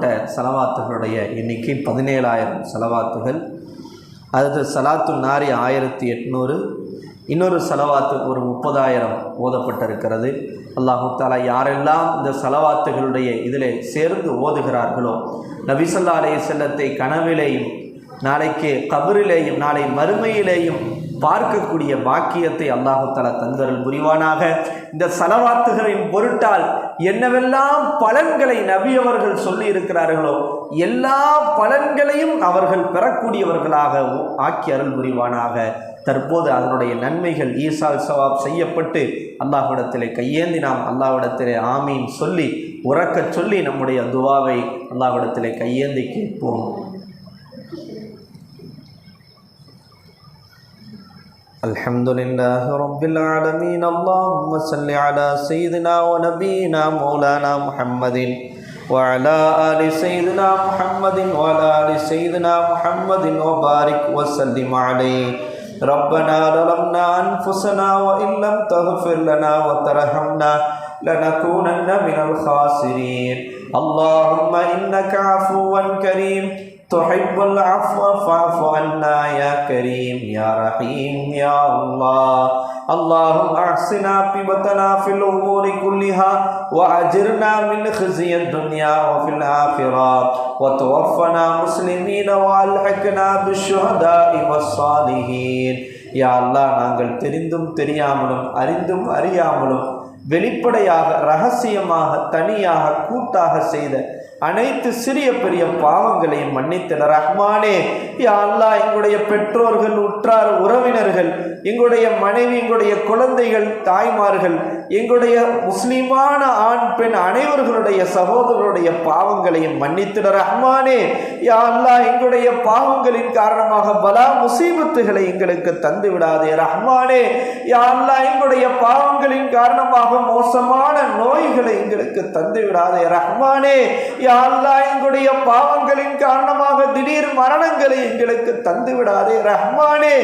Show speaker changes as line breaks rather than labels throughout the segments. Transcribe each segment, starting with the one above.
சொல்லப்பட்ட செலவாத்துகளுடைய எண்ணிக்கை பதினேழாயிரம் செலவாத்துகள். அடுத்து சலாத்து நாரி ஆயிரத்தி எட்நூறு. இன்னொரு செலவாத்து ஒரு முப்பதாயிரம் ஓதப்பட்டிருக்கிறது. அல்லாஹு தாலா யாரெல்லாம் இந்த செலவாத்துகளுடைய இதில் சேர்ந்து ஓதுகிறார்களோ நபிசல்லா அலைய செல்லத்தை கனவிலேயும் நாளைக்கு கபரிலேயும் நாளை மறுமையிலேயும் பார்க்கக்கூடிய பாக்கியத்தை அல்லாஹு தந்தரல் புரிவானாக. இந்த செலவாத்துகளின் பொருட்டால் என்னவெல்லாம் பலன்களை நபி அவர்கள் சொல்லி இருக்கிறார்களோ எல்லா பலன்களையும் அவர்கள் பெறக்கூடியவர்களாக ஆக்கி அருள் புரிவானாக. தற்போது அதனுடைய நன்மைகள் ஈசால் சவாப் செய்யப்பட்டு அல்லாஹ்விடத்திலே கையேந்தி நாம் அல்லாஹ்விடத்திலே ஆமீன் சொல்லி உறக்கச் சொல்லி நம்முடைய துவாவை அல்லாஹ்விடத்திலே கையேந்தி கேட்போம். الحمد لله رب العالمين. اللهم صل على سيدنا ونبينا مولانا محمد وعلى آل سيدنا محمد وعلى آل سيدنا محمد وبارك وسلم عليه. ربنا ظلمنا أنفسنا وإن لم تغفر لنا وترحمنا لنكونن من الخاسرين. اللهم إنك عفو كريم. تحب العفو فاعف عنا يا كريم يا رحيم يا الله اللهم احسن عاقبتنا في الامور كلها واجرنا من خزي الدنيا وفي الاخره وتوفنا مسلمين والحقنا بالشهداء والصالحين يا الله நாங்கள் தெரிந்தும் தெரியாமலும் அறிந்தும் அறியாமலும் வெளிப்படையாக ரகசியமாக தனியாக கூட்டாக செய்த அனைத்து சிறிய பெரிய பாவங்களையும் மன்னித்தன ரஹ்மானே அல்லாஹ் எங்களுடைய பெற்றோர்கள் உற்றார் உறவினர்கள் எங்களுடைய மனைவி எங்களுடைய குழந்தைகள் தாய்மார்கள் எங்களுடைய முஸ்லீமான ஆண் பெண் அனைவர்களுடைய சகோதரருடைய பாவங்களையும் மன்னித்திட ரஹ்மானே. யா அல்லாஹ் எங்களுடைய பாவங்களின் காரணமாக பலா முசீபத்துகளை எங்களுக்கு தந்து விடாதே ரஹ்மானே. யா அல்லா எங்களுடைய பாவங்களின் காரணமாக மோசமான நோய்களை எங்களுக்கு தந்து விடாதே ரஹ்மானே. யா அல்லாஹ் எங்களுடைய பாவங்களின் காரணமாக திடீர் மரணங்களை எங்களுக்கு தந்து விடாதே ரஹ்மானே.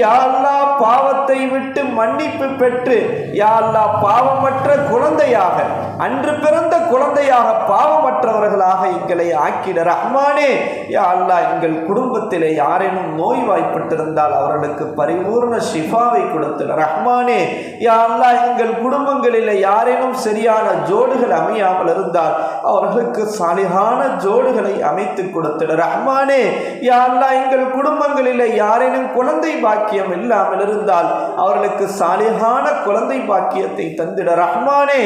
யா அல்லாஹ் பாவத்தை விட்டு மன்னிப்பு பெற்று யா அல்லாஹ் பாவமற்ற குழந்தையாக அன்று பிறந்த குழந்தையாக பாவமற்றவர்களாக எங்களை ஆக்கிட ரஹ்மானே. யா அல்லா எங்கள் குடும்பத்திலே யாரேனும் நோய் வாய்ப்பட்டிருந்தால் அவர்களுக்கு பரிபூர்ண ஷிஃபாவை கொடுத்திட ரஹ்மானே. யா அல்லாஹ் எங்கள் குடும்பங்களில் யாரேனும் சரியான ஜோடுகள் அமையாமல் இருந்தால் அவர்களுக்கு சாலிகான ஜோடுகளை அமைத்து கொடுத்திட ரஹ்மானே. யா அல்லா எங்கள் குடும்பங்களில் யாரேனும் குழந்தை பாக்கியம் இல்லாமல் இருந்தால் அவர்களுக்கு சாலிகான குழந்தை பாக்கியத்தை தந்திட ரஹ்மானே.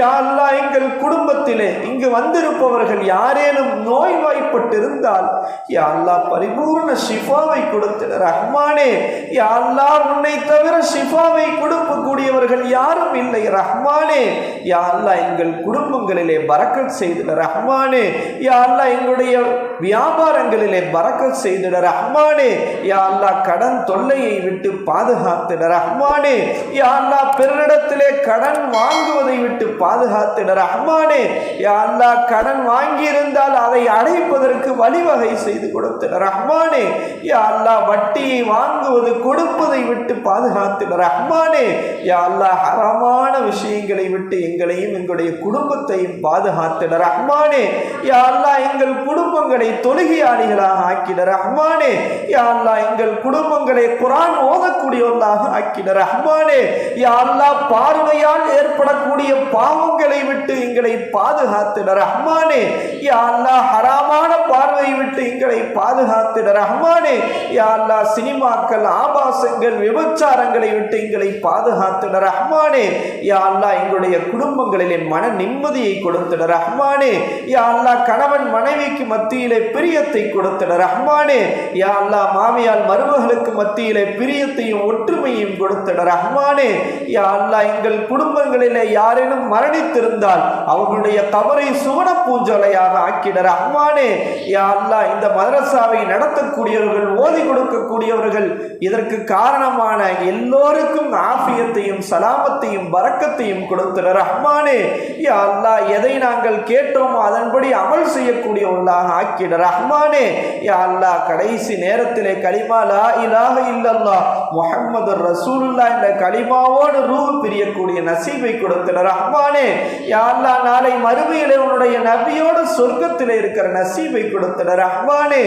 யா அல்லாஹ் எங்கள் குடும்பத்திலே இங்கு வந்திருப்பவர்கள் யாரேனும் நோய்வாய்ப்பட்டிருந்தால் யா அல்லா பரிபூர்ண ஷிஃபாவை கொடுத்திட ரஹ்மானே யா அல்லா உன்னை தவிர ஷிஃபாவை கொடுக்கக்கூடியவர்கள் யாரும் இல்லை. ரஹ்மானே யா அல்லா எங்கள் குடும்பங்களிலே பறக்கத் செய்திட ரஹ்மானே யா அல்லா எங்களுடைய வியாபாரங்களிலே பறக்கத் செய்திட ரஹ்மானே யா அல்லா கடன் தொல்லையை விட்டு பாதுகாத்திட ரஹ்மானே யா அல்லா பிறரிடத்திலே கடன் வாங்குவதை விட்டு பாதுகாத்திட ரஹ்மானே யா அல்லா கடன் வாங்கியிருந்தால் அதை அடைப்பதற்கு வழிவகை செய்து கொடுத்திட ரஹ்மானே யா அல்லா வட்டியை வாங்குவது கொடுப்பதை விட்டு பாதுகாத்திட ரஹ்மானே யா அல்லா ஹரமான விஷயங்களை விட்டு எங்களையும் எங்களுடைய குடும்பத்தையும் பாதுகாத்திட ரஹ்மானே யா அல்லா எங்கள் குடும்பங்களை தொழுகையாளிகளாக ஆக்கிட ரஹ்மானே யா அல்லாஹ் எங்கள் குடும்பங்களை குரான் ஓதக்கூடியவர்களாக ஆக்கிட ரஹ்மானே யா அல்லாஹ் பார்வையால் ஏற்படக்கூடிய பாவங்களை விட்டு எங்களை பாதுகாத்திட ரஹ்மானே யா அல்லாஹ் ஹராமான பார்வையை விட்டு எங்களை பாதுகாத்திட ரஹ்மானே யா அல்லாஹ் சினிமாக்கள் ஆபாசங்கள் விபச்சாரங்களை விட்டு எங்களை பாதுகாத்திட ரஹ்மானே யா அல்லாஹ் எங்களுடைய குடும்பங்களிலே மன நிம்மதியை கொடுத்திட ரஹ்மானே யா அல்லாஹ் கணவன் மனைவிக்கு மத்தியிலே பிரியத்தை கொடுத்திட ரஹ்மானே யா அல்லா மாமியால் மருமகளுக்கு மத்தியிலே பிரியத்தையும் ஒற்றுமையும் கொடுத்திட ரஹ்மானே யா அல்லா எங்கள் குடும்பங்களிலே யாரேனும் மரணித்திருந்தால் அவர்களுடைய தவறை சுவன பூஞ்சோலையாக ஆக்கிட ரஹ்மானே யா அல்லா இந்த மதரசாவை நடத்தக்கூடியவர்கள் ஓதி கொடுக்கக்கூடியவர்கள் இதற்கு காரணமான எல்லோருக்கும் ஆஃபியத்தையும் சலாமத்தையும் வரக்கத்தையும் கொடுத்திட ரஹ்மானே யா அல்லா எதை நாங்கள் கேட்டோமோ அதன்படி அமல் செய்யக்கூடியவர்களாக ஆக்கிட ரஹ்மானே யா அல்லாஹ் கடைசி நேரத்திலே கலிமா லா இலாஹ முகமது முஹம்மது ரசூலுல்லா என்ற கலிமாவோடு ரூ பிரியக்கூடிய நசீபை கொடுத்திட ரஹ்மானே யா அல்லா நாளை மறுமையிலே உன்னுடைய நபியோடு சொர்க்கத்தில் இருக்கிற நசீபை கொடுத்தன ரஹ்மானே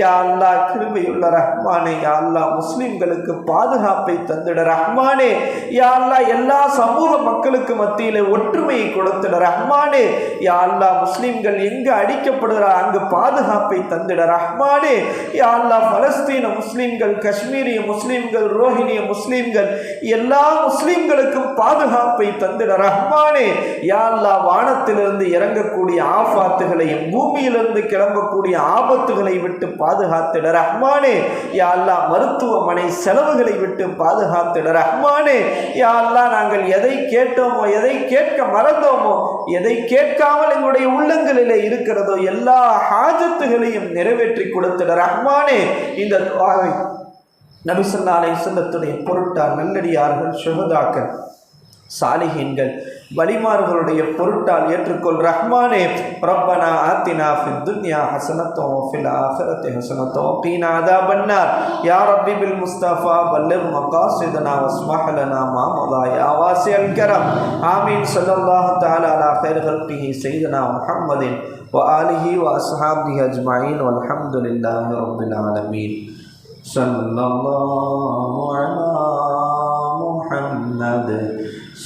யா அல்லாஹ் கிருபையுள்ள ரஹ்மானே யா அல்லா முஸ்லிம்களுக்கு பாதுகாப்பை தந்திட ரஹ்மானே யா அல்லா எல்லா சமூக மக்களுக்கு மத்தியிலே ஒற்றுமையை கொடுத்திட ரஹ்மானே யா அல்லா முஸ்லிம்கள் எங்கு அடிக்கப்படுகிறார் அங்கு பாதுகாப்பை தந்திட ரஹ்மானே. யா அல்லாஹ் பலஸ்தீன முஸ்லீம்கள் காஷ்மீரிய முஸ்லீம்கள் ரோஹிணிய முஸ்லீம்கள் எல்லா முஸ்லீம்களுக்கும் பாதுகாப்பை தந்திட ரஹ்மானே. யா அல்லாஹ் வானத்திலிருந்து இறங்கக்கூடிய ஆபாத்துகளையும் பூமியிலிருந்து கிளம்பக்கூடிய ஆபத்துகளை விட்டு பாதுகாத்திட ரஹ்மானே. யா அல்லாஹ் மருத்துவமனை செலவுகளை விட்டு பாதுகாத்திட ரஹ்மானே. யா அல்லாஹ் நாங்கள் எதை கேட்டோமோ எதை கேட்க மறந்தோமோ எதை கேட்காமல் எங்களுடைய உள்ளங்களிலே இருக்கிறதோ எல்லா ஹாஜ ஹாஜத்துகளையும் நிறைவேற்றி கொடுத்திட ரஹ்மானே இந்த துவாவை நபிசல்லாலை செல்லத்துடைய பொருட்டார் நல்லடியார்கள் சுகதாக்கள் சாலிஹீன்கள் வலிமார்களுடைய பொருட்டால் ஏற்றுக்கொள் ரஹ்மானே ரப்பனா ஆத்தினா ஃபித் துன்யா ஹசனத்தோ ஃபில் ஆஹிரத்தி ஹசனத்தோ கீனா அதாபன்னார் யா ரப்பி பில் முஸ்தஃபா பல்லிர் மகாசிதனா வஸ்மஹ் லனா மா மதா யா வாசி அல் கரம் ஆமீன் ஸல்லல்லாஹு தஆலா அலா خير خلقه سيدنا محمد وآله وأصحابه أجمعين والحمد لله رب العالمين صلى الله على محمد